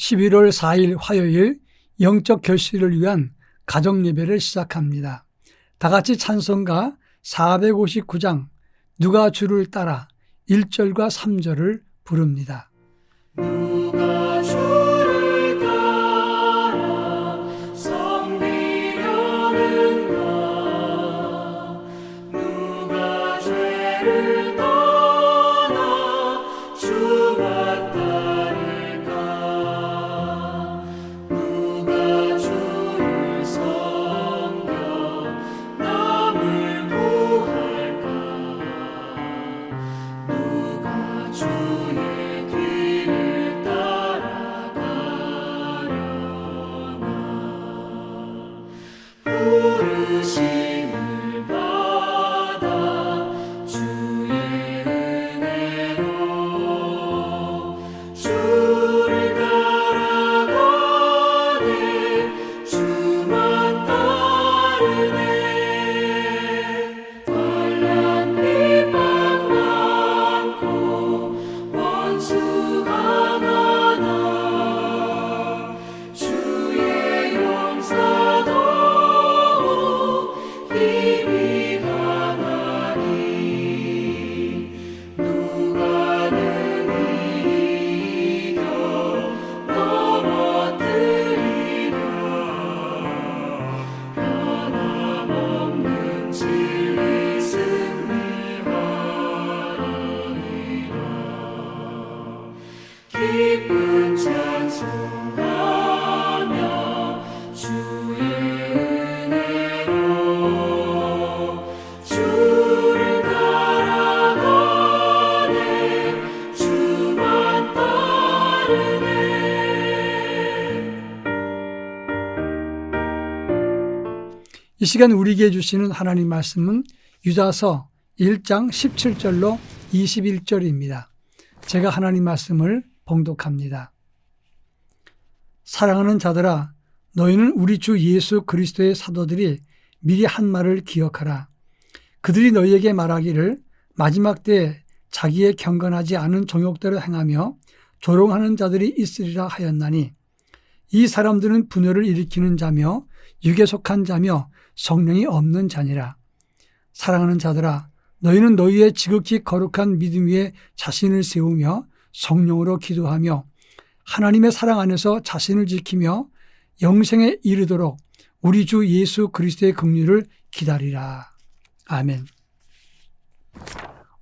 11월 4일 화요일 영적 결실을 위한 가정 예배를 시작합니다. 다 같이 찬송가 459장 누가 주를 따라 1절과 3절을 부릅니다. 누가 이 시간 우리에게 주시는 하나님 말씀은 유다서 1장 17절로 21절입니다. 제가 하나님 말씀을 봉독합니다. 사랑하는 자들아 너희는 우리 주 예수 그리스도의 사도들이 미리 한 말을 기억하라. 그들이 너희에게 말하기를 마지막 때에 자기의 경건하지 않은 정욕대로 행하며 조롱하는 자들이 있으리라 하였나니 이 사람들은 분열을 일으키는 자며 육에 속한 자며 성령이 없는 자니라. 사랑하는 자들아, 너희는 너희의 지극히 거룩한 믿음 위에 자신을 세우며 성령으로 기도하며 하나님의 사랑 안에서 자신을 지키며 영생에 이르도록 우리 주 예수 그리스도의 긍휼을 기다리라. 아멘.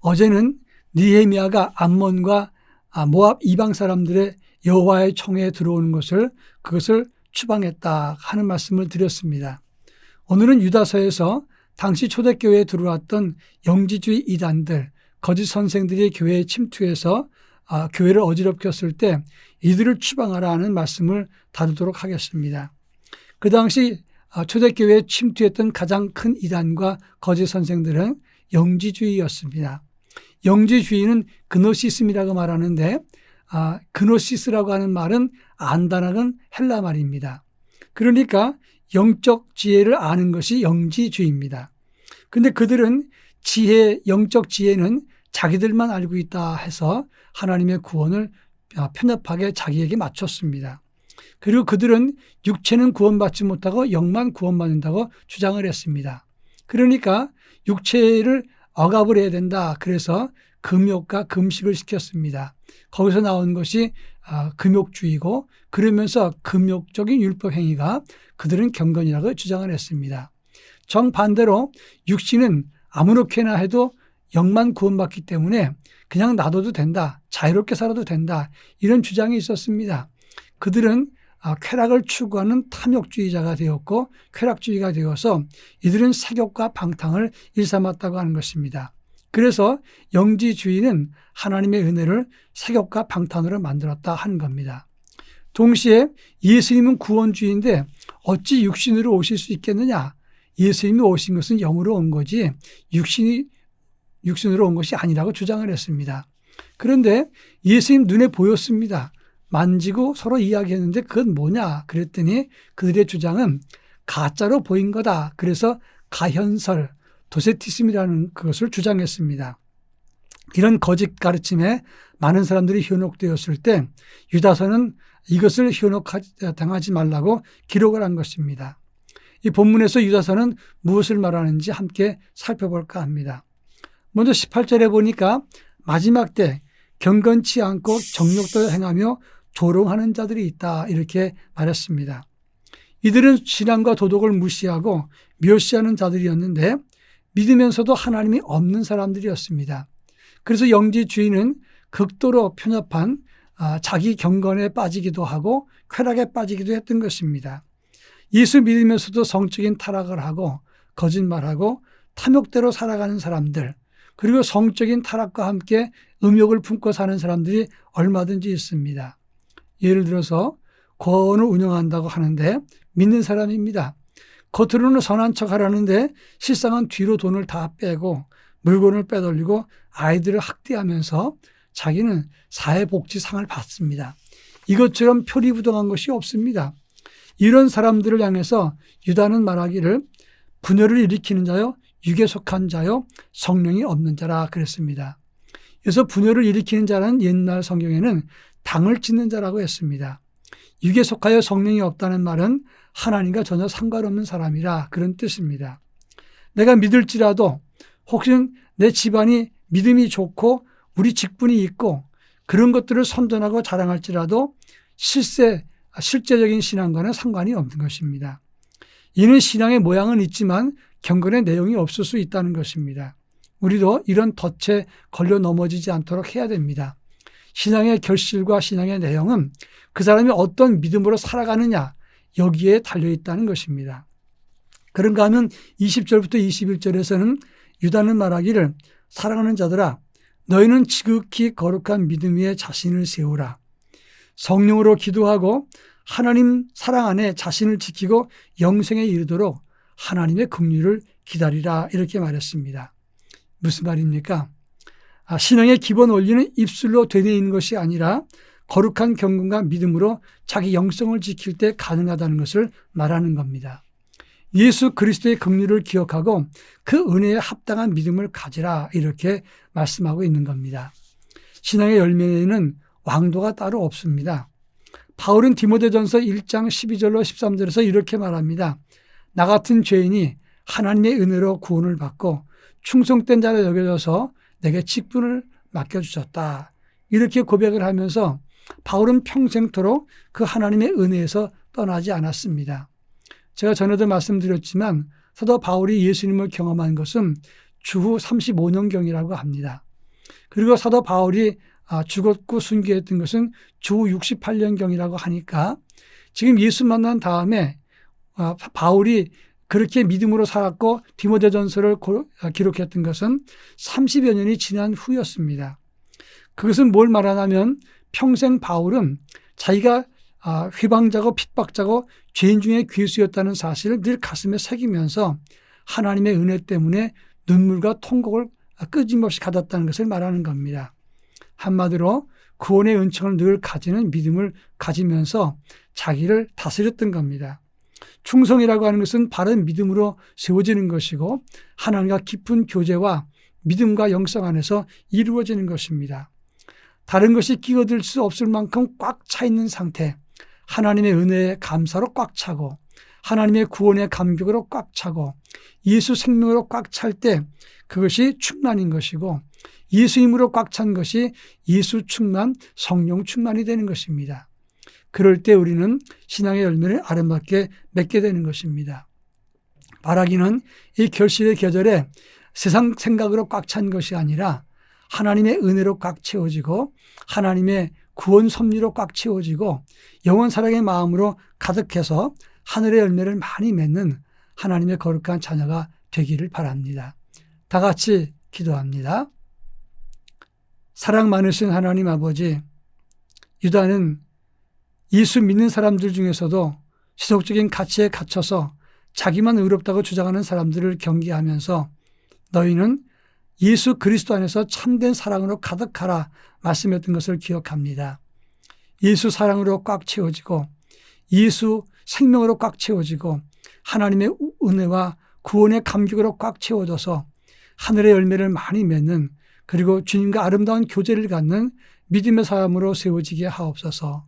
어제는 니헤미야가 암몬과 아, 모압 이방 사람들의 여호와의 총에 들어오는 것을 그것을 추방했다 하는 말씀을 드렸습니다. 오늘은 유다서에서 당시 초대교회에 들어왔던 영지주의 이단들, 거짓 선생들이 교회에 침투해서 아, 교회를 어지럽게 했을 때 이들을 추방하라 하는 말씀을 다루도록 하겠습니다. 그 당시 아, 초대교회에 침투했던 가장 큰 이단과 거짓 선생들은 영지주의였습니다. 영지주의는 그노시즘이라고 말하는데 아, 그노시스라고 하는 말은 안다라는 헬라 말입니다. 그러니까 영적 지혜를 아는 것이 영지주의입니다. 근데 그들은 지혜, 영적 지혜는 자기들만 알고 있다 해서 하나님의 구원을 편협하게 자기에게 맞췄습니다. 그리고 그들은 육체는 구원받지 못하고 영만 구원받는다고 주장을 했습니다. 그러니까 육체를 억압을 해야 된다. 그래서 금욕과 금식을 시켰습니다. 거기서 나온 것이 아, 금욕주의고 그러면서 금욕적인 율법 행위가 그들은 경건이라고 주장을 했습니다. 정반대로 육신은 아무렇게나 해도 영만 구원받기 때문에 그냥 놔둬도 된다. 자유롭게 살아도 된다. 이런 주장이 있었습니다. 그들은 아, 쾌락을 추구하는 탐욕주의자가 되었고 쾌락주의가 되어서 이들은 색욕과 방탕을 일삼았다고 하는 것입니다. 그래서 영지주의는 하나님의 은혜를 색욕과 방탕으로 만들었다 하는 겁니다. 동시에 예수님은 구원주의인데 어찌 육신으로 오실 수 있겠느냐? 예수님이 오신 것은 영으로 온 거지 육신이 육신으로 온 것이 아니라고 주장을 했습니다. 그런데 예수님 눈에 보였습니다. 만지고 서로 이야기했는데 그건 뭐냐? 그랬더니 그들의 주장은 가짜로 보인 거다. 그래서 가현설, 도세티즘이라는 그것을 주장했습니다. 이런 거짓 가르침에 많은 사람들이 현혹되었을 때 유다서는 이것을 현혹당하지 말라고 기록을 한 것입니다. 이 본문에서 유다서는 무엇을 말하는지 함께 살펴볼까 합니다. 먼저 18절에 보니까 마지막 때 경건치 않고 정욕도 행하며 조롱하는 자들이 있다 이렇게 말했습니다. 이들은 신앙과 도덕을 무시하고 멸시하는 자들이었는데 믿으면서도 하나님이 없는 사람들이었습니다. 그래서 영지주의는 극도로 편협한 아, 자기 경건에 빠지기도 하고 쾌락에 빠지기도 했던 것입니다. 예수 믿으면서도 성적인 타락을 하고 거짓말하고 탐욕대로 살아가는 사람들 그리고 성적인 타락과 함께 음욕을 품고 사는 사람들이 얼마든지 있습니다. 예를 들어서 고아원을 운영한다고 하는데 믿는 사람입니다. 겉으로는 선한 척 하라는데 실상은 뒤로 돈을 다 빼고 물건을 빼돌리고 아이들을 학대하면서 자기는 사회복지상을 받습니다. 이것처럼 표리부동한 것이 없습니다. 이런 사람들을 향해서 유다는 말하기를 분열을 일으키는 자요, 육에 속한 자요, 성령이 없는 자라 그랬습니다. 그래서 분열을 일으키는 자는 옛날 성경에는 당을 짓는 자라고 했습니다. 육에 속하여 성령이 없다는 말은 하나님과 전혀 상관없는 사람이라 그런 뜻입니다. 내가 믿을지라도 혹시 내 집안이 믿음이 좋고 우리 직분이 있고 그런 것들을 선전하고 자랑할지라도 실세, 실제적인 신앙과는 상관이 없는 것입니다. 이는 신앙의 모양은 있지만 경건의 내용이 없을 수 있다는 것입니다. 우리도 이런 덫에 걸려 넘어지지 않도록 해야 됩니다. 신앙의 결실과 신앙의 내용은 그 사람이 어떤 믿음으로 살아가느냐 여기에 달려 있다는 것입니다. 그런가 하면 20절부터 21절에서는 유다는 말하기를 사랑하는 자들아 너희는 지극히 거룩한 믿음 위에 자신을 세우라. 성령으로 기도하고 하나님 사랑 안에 자신을 지키고 영생에 이르도록 하나님의 긍휼을 기다리라 이렇게 말했습니다. 무슨 말입니까? 아, 신앙의 기본 원리는 입술로 되뇌이는 것이 아니라 거룩한 경건과 믿음으로 자기 영성을 지킬 때 가능하다는 것을 말하는 겁니다. 예수 그리스도의 긍휼을 기억하고 그 은혜에 합당한 믿음을 가지라 이렇게 말씀하고 있는 겁니다. 신앙의 열매에는 왕도가 따로 없습니다. 바울은 디모데전서 1장 12절로 13절에서 이렇게 말합니다. 나 같은 죄인이 하나님의 은혜로 구원을 받고 충성된 자로 여겨져서 내게 직분을 맡겨주셨다. 이렇게 고백을 하면서 바울은 평생토록 그 하나님의 은혜에서 떠나지 않았습니다. 제가 전에도 말씀드렸지만 사도 바울이 예수님을 경험한 것은 주후 35년경이라고 합니다. 그리고 사도 바울이 아, 죽었고 순교했던 것은 주후 68년경이라고 하니까 지금 예수 만난 다음에 아, 바울이 그렇게 믿음으로 살았고 디모데전서를 아, 기록했던 것은 30여 년이 지난 후였습니다. 그것은 뭘 말하냐면 평생 바울은 자기가 휘방자고 핍박자고 죄인 중에 괴수였다는 사실을 늘 가슴에 새기면서 하나님의 은혜 때문에 눈물과 통곡을 끊임없이 가졌다는 것을 말하는 겁니다. 한마디로 구원의 은총을 늘 가지는 믿음을 가지면서 자기를 다스렸던 겁니다. 충성이라고 하는 것은 바른 믿음으로 세워지는 것이고 하나님과 깊은 교제와 믿음과 영성 안에서 이루어지는 것입니다. 다른 것이 끼어들 수 없을 만큼 꽉 차 있는 상태, 하나님의 은혜에 감사로 꽉 차고 하나님의 구원의 감격으로 꽉 차고 예수 생명으로 꽉 찰 때 그것이 충만인 것이고 예수 힘으로 꽉 찬 것이 예수 충만, 성령 충만이 되는 것입니다. 그럴 때 우리는 신앙의 열매를 아름답게 맺게 되는 것입니다. 바라기는 이 결실의 계절에 세상 생각으로 꽉 찬 것이 아니라 하나님의 은혜로 꽉 채워지고 하나님의 구원 섭리로 꽉 채워지고 영원 사랑의 마음으로 가득해서 하늘의 열매를 많이 맺는 하나님의 거룩한 자녀가 되기를 바랍니다. 다 같이 기도합니다. 사랑 많으신 하나님 아버지, 유다는 예수 믿는 사람들 중에서도 지속적인 가치에 갇혀서 자기만 의롭다고 주장하는 사람들을 경계하면서 너희는 예수 그리스도 안에서 참된 사랑으로 가득하라 말씀했던 것을 기억합니다. 예수 사랑으로 꽉 채워지고 예수 생명으로 꽉 채워지고 하나님의 은혜와 구원의 감격으로 꽉 채워져서 하늘의 열매를 많이 맺는 그리고 주님과 아름다운 교제를 갖는 믿음의 사람으로 세워지게 하옵소서